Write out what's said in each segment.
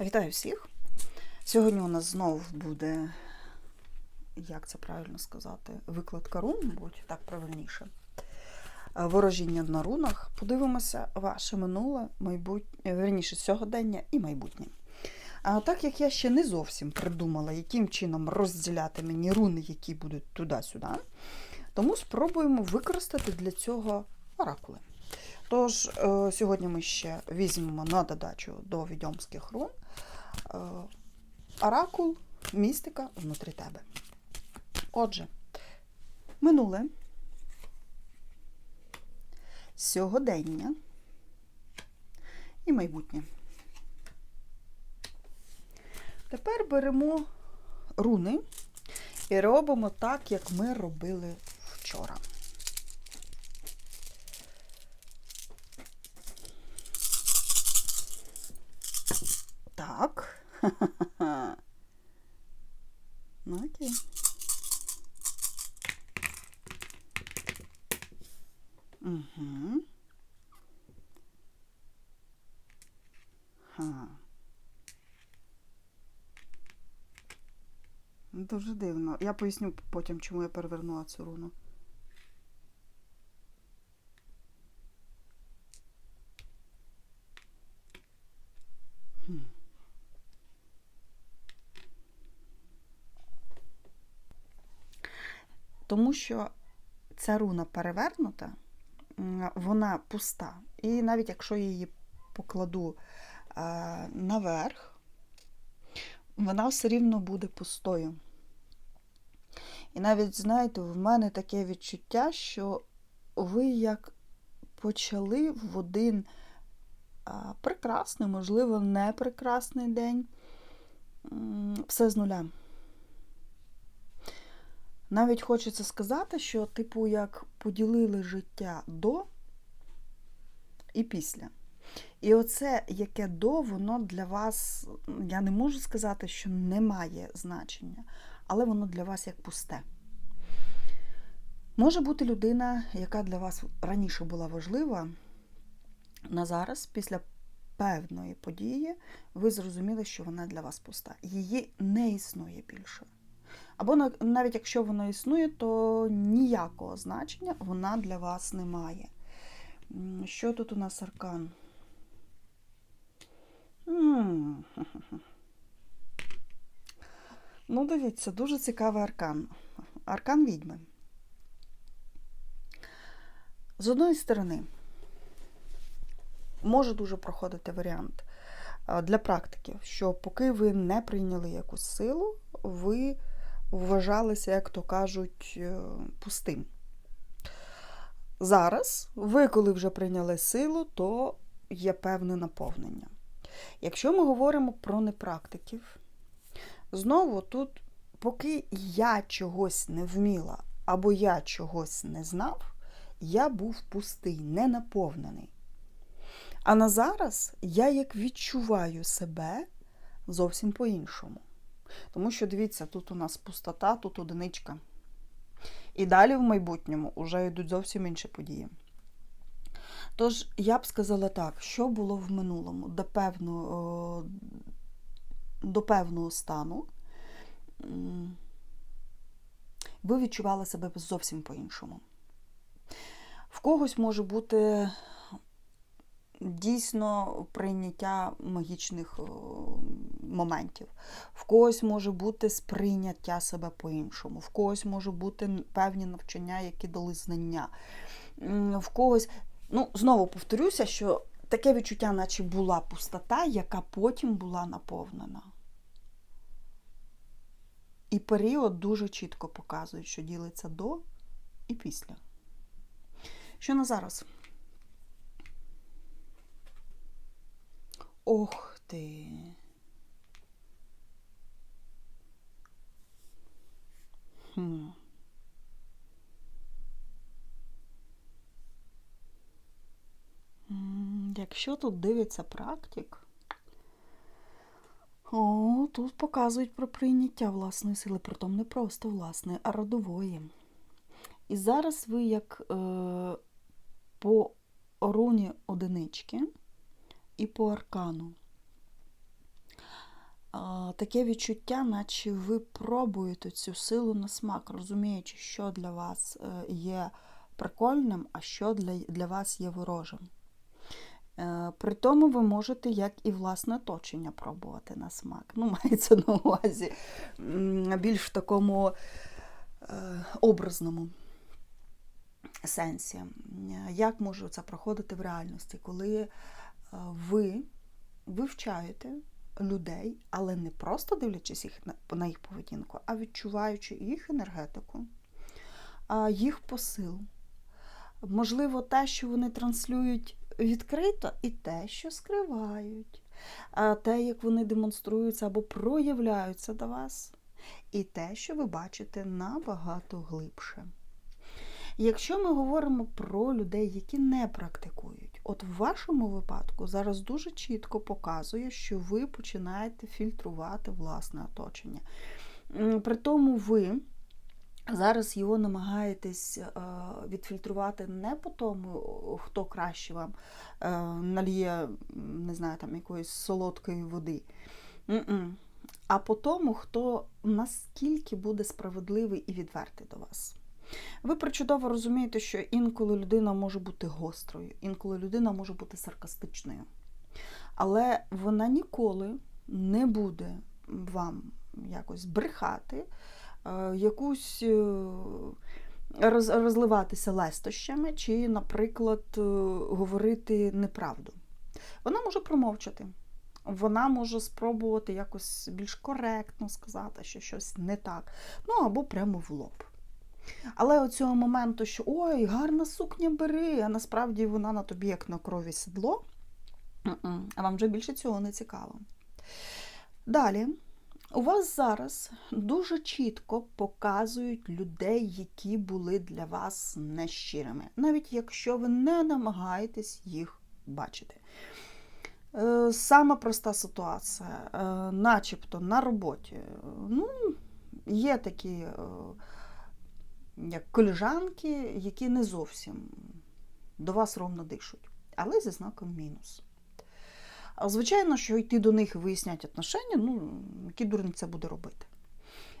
Вітаю всіх! Сьогодні у нас знову буде, як це правильно сказати, викладка рун, мабуть, так правильніше. Е, Ворожіння на рунах. Подивимося ваше минуле, майбутнє, верніше, сьогодення і майбутнє. А так як я ще не зовсім придумала, яким чином розділяти мені руни, які будуть туди-сюди, тому спробуємо використати для цього оракули. Тож, е, сьогодні ми ще візьмемо на додачу до відьомських рун е, оракул, містика внутрі тебе. Отже, минуле, сьогодення і майбутнє. Тепер беремо руни і робимо так, як ми робили вчора. Так. Ну, окей. Угу. Ха. Дуже дивно. Я поясню потім, чому я перевернула цю руну. Тому що ця руна перевернута, вона пуста. І навіть якщо я її покладу е, наверх, вона все рівно буде пустою. І навіть, знаєте, в мене таке відчуття, що ви як почали в один прекрасний, можливо, не прекрасний день, все з нуля. Навіть хочеться сказати, що, типу, як поділили життя до і після. І оце, яке до, воно для вас, я не можу сказати, що не має значення, але воно для вас як пусте. Може бути людина, яка для вас раніше була важлива, на зараз, після певної події, ви зрозуміли, що вона для вас пуста. Її не існує більше. Або навіть якщо вона існує, то ніякого значення вона для вас не має. Що тут у нас аркан? Ну, дивіться, дуже цікавий аркан. Аркан відьми. З одної сторони, може дуже проходити варіант для практиків, що поки ви не прийняли якусь силу, ви вважалися, як то кажуть, е, пустим. Зараз, ви, коли вже прийняли силу, то є певне наповнення. Якщо ми говоримо про непрактиків, знову тут, поки я чогось не вміла або я чогось не знав, я був пустий, не наповнений. А на зараз я як відчуваю себе зовсім по-іншому. Тому що, дивіться, тут у нас пустота, тут одиничка. І далі в майбутньому вже йдуть зовсім інші події. Тож, я б сказала так, що було в минулому до певного, до певного стану, ви відчували себе зовсім по-іншому. В когось може бути дійсно прийняття магічних моментів. В когось може бути сприйняття себе по-іншому, в когось може бути певні навчання, які дали знання. В когось, ну, знову повторюся, що таке відчуття, наче була пустота, яка потім була наповнена. І період дуже чітко показує, що ділиться до і після. Що на зараз? Ох ти. Хм. Якщо тут дивиться практик, о, тут показують про прийняття власної сили, притом не просто власної, а родової. І зараз ви як е, по руні одинички і по аркану. таке відчуття, наче ви пробуєте цю силу на смак, розуміючи, що для вас е, є прикольним, а що для, для вас є ворожим. Е, При тому ви можете, як і власне оточення, пробувати на смак. Ну, мається на увазі більш в такому е, образному сенсі. Як може це проходити в реальності, коли ви вивчаєте людей, але не просто дивлячись їх на, їх поведінку, а відчуваючи їх енергетику, їх посил. Можливо, те, що вони транслюють відкрито, і те, що скривають, а те, як вони демонструються або проявляються до вас, і те, що ви бачите набагато глибше. Якщо ми говоримо про людей, які не практикують, от в вашому випадку зараз дуже чітко показує, що ви починаєте фільтрувати власне оточення. При тому ви зараз його намагаєтесь е, відфільтрувати не по тому, хто краще вам е, нальє, не знаю, там якоїсь солодкої води. А по тому, хто наскільки буде справедливий і відвертий до вас. Ви причудово розумієте, що інколи людина може бути гострою, інколи людина може бути саркастичною. Але вона ніколи не буде вам якось брехати, е, якусь е, розливатися лестощами, чи, наприклад, е, говорити неправду. Вона може промовчати. Вона може спробувати якось більш коректно сказати, що щось не так, ну або прямо в лоб. Але оцього моменту, що ой, гарна сукня бери, а насправді вона на тобі як на крові сідло, а вам вже більше цього не цікаво. Далі, у вас зараз дуже чітко показують людей, які були для вас нещирими, навіть якщо ви не намагаєтесь їх бачити. Е, Сама проста ситуація, е, начебто на роботі. Ну, є такі е, як коліжанки, які не зовсім до вас ровно дишуть, але зі знаком мінус. Звичайно, що йти до них і виясняти отношення, ну, який дурень це буде робити.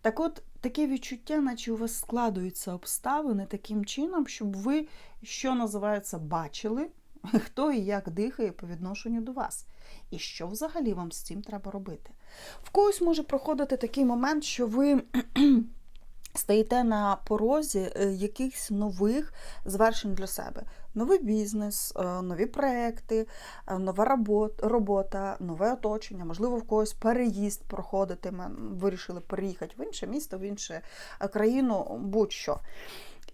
Так от, таке відчуття, наче у вас складуються обставини таким чином, щоб ви, що називається, бачили, хто і як дихає по відношенню до вас. І що взагалі вам з цим треба робити. В когось може проходити такий момент, що ви стоїте на порозі е, якихось нових звершень для себе. Новий бізнес, е, нові проекти, е, нова робота, нове оточення, можливо, в когось переїзд проходитиме, вирішили переїхати в інше місто, в іншу країну, будь-що.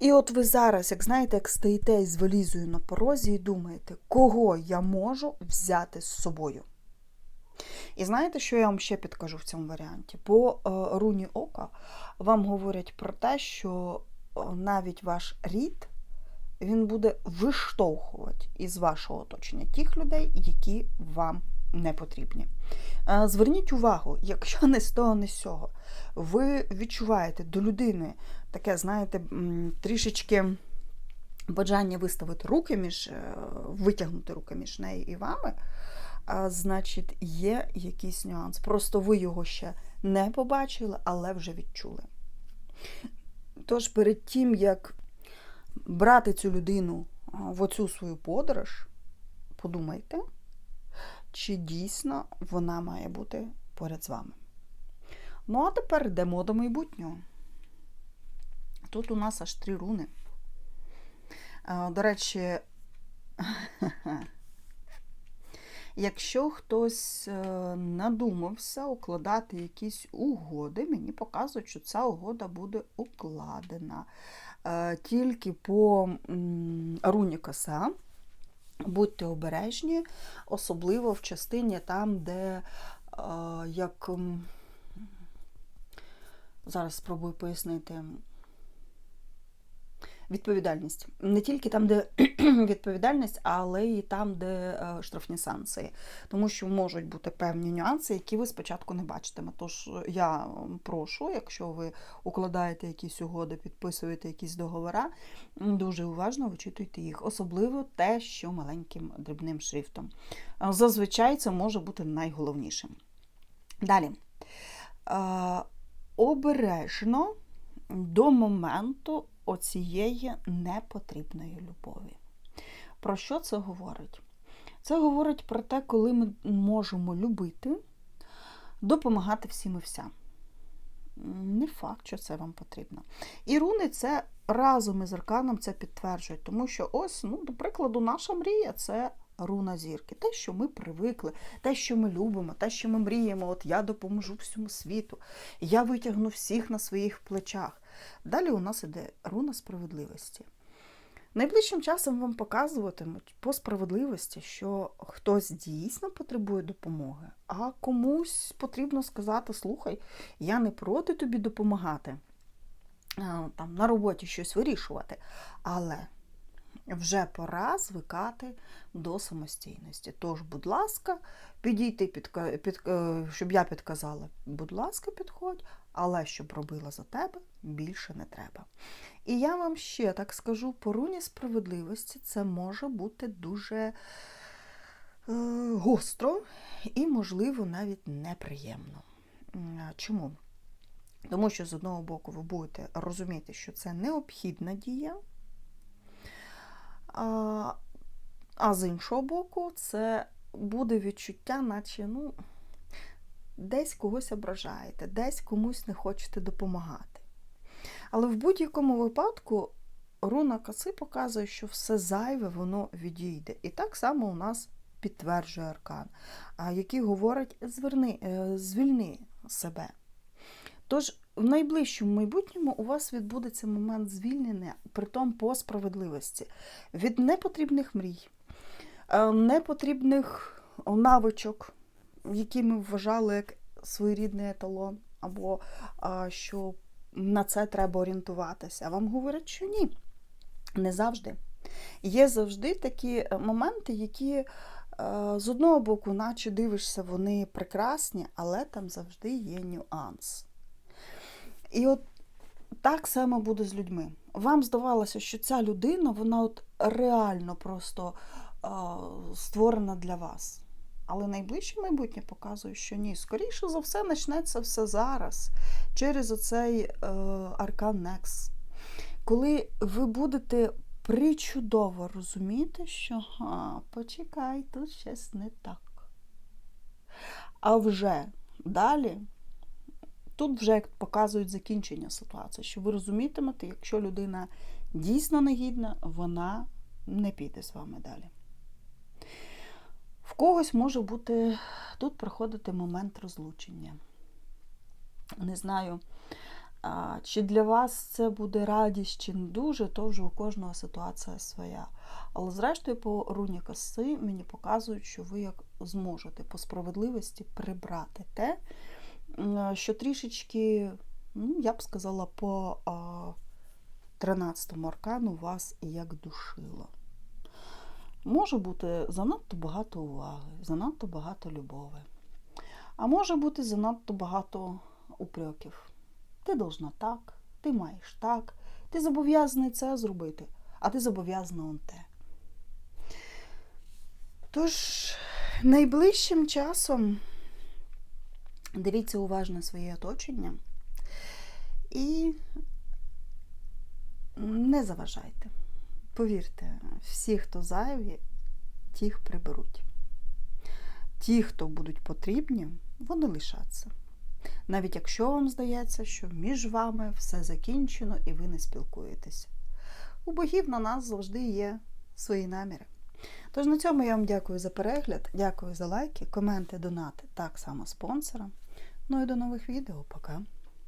І от ви зараз, як знаєте, як стоїте із валізою на порозі і думаєте, кого я можу взяти з собою. І знаєте, що я вам ще підкажу в цьому варіанті? По е, руні ока вам говорять про те, що е, навіть ваш рід він буде виштовхувати із вашого оточення тих людей, які вам не потрібні. Е, Зверніть увагу, якщо не з того, не з цього, ви відчуваєте до людини таке, знаєте, трішечки бажання виставити руки між, витягнути руки між нею і вами, а, значить, є якийсь нюанс. Просто ви його ще не побачили, але вже відчули. Тож, перед тим, як брати цю людину в оцю свою подорож, подумайте, чи дійсно вона має бути поряд з вами. Ну, а тепер йдемо до майбутнього. Тут у нас аж три руни. До речі, якщо хтось е, надумався укладати якісь угоди, мені показують, що ця угода буде укладена Е, тільки по руні коса. Будьте обережні, особливо в частині там, де е, як. Зараз спробую пояснити. Відповідальність. Не тільки там, де відповідальність, але і там, де е, штрафні санкції. Тому що можуть бути певні нюанси, які ви спочатку не бачитиме. Тож е, я прошу, якщо ви укладаєте якісь угоди, підписуєте якісь договори, дуже уважно вичитуйте їх, особливо те, що маленьким дрібним шрифтом. Е, Зазвичай це може бути найголовнішим. Далі. Е, обережно до моменту оцієї непотрібної любові. Про що це говорить? Це говорить про те, коли ми можемо любити, допомагати всім і вся. Не факт, що це вам потрібно. І руни це разом із арканом це підтверджують, тому що ось, ну, до прикладу, наша мрія це руна зірки. Те, що ми привикли, те, що ми любимо, те, що ми мріємо, от я допоможу всьому світу, я витягну всіх на своїх плечах. Далі у нас іде руна справедливості. Найближчим часом вам показуватимуть по справедливості, що хтось дійсно потребує допомоги, а комусь потрібно сказати: слухай, я не проти тобі допомагати, там, на роботі щось вирішувати, але вже пора звикати до самостійності. Тож, будь ласка, підійти, під, під, щоб я підказала, будь ласка, підходь, але щоб робила за тебе, більше не треба. І я вам ще так скажу, по руні справедливості це може бути дуже е, гостро і, можливо, навіть неприємно. Чому? Тому що з одного боку ви будете розуміти, що це необхідна дія, а, а з іншого боку, це буде відчуття, наче, ну, десь когось ображаєте, десь комусь не хочете допомагати. Але в будь-якому випадку руна коси показує, що все зайве воно відійде. І так само у нас підтверджує аркан, який говорить: зверни, е, звільни себе. Тож, в найближчому майбутньому у вас відбудеться момент звільнення, притом по справедливості, від непотрібних мрій, е, непотрібних навичок, які ми вважали як своєрідний еталон, або що на це треба орієнтуватися. А вам говорять, що ні. Не завжди. Є завжди такі е, моменти, які е, з одного боку, наче дивишся, вони прекрасні, але там завжди є нюанс. І от так само буде з людьми. Вам здавалося, що ця людина, вона от реально просто створена для вас. Але найближче майбутнє показує, що ні. Скоріше за все, почнеться все зараз через оцей е, аркан Некс. Коли ви будете причудово розуміти, що а, почекай, тут щось не так. А вже далі, тут вже показують закінчення ситуації, що ви розумітимете, якщо людина дійсно негідна, вона не піде з вами далі. В когось може бути тут проходити момент розлучення. Не знаю, чи для вас це буде радість, чи не дуже, то вже у кожного ситуація своя. Але, зрештою, по руні коси мені показують, що ви як зможете по справедливості прибрати те, що трішечки, ну, я б сказала, по 13-му аркану вас як душило. Може бути занадто багато уваги, занадто багато любові. А може бути занадто багато упреків. Ти должна так, ти маєш так, ти зобов'язаний це зробити, а ти зобов'язана он те. Тож, найближчим часом дивіться уважно своє оточення і не заважайте. Повірте, всі, хто зайві, тих приберуть. Ті, хто будуть потрібні, вони лишаться. Навіть якщо вам здається, що між вами все закінчено і ви не спілкуєтеся. У богів на нас завжди є свої наміри. Тож на цьому я вам дякую за перегляд, дякую за лайки, коменти, донати, так само спонсорам. Ну і до нових відео. Пока!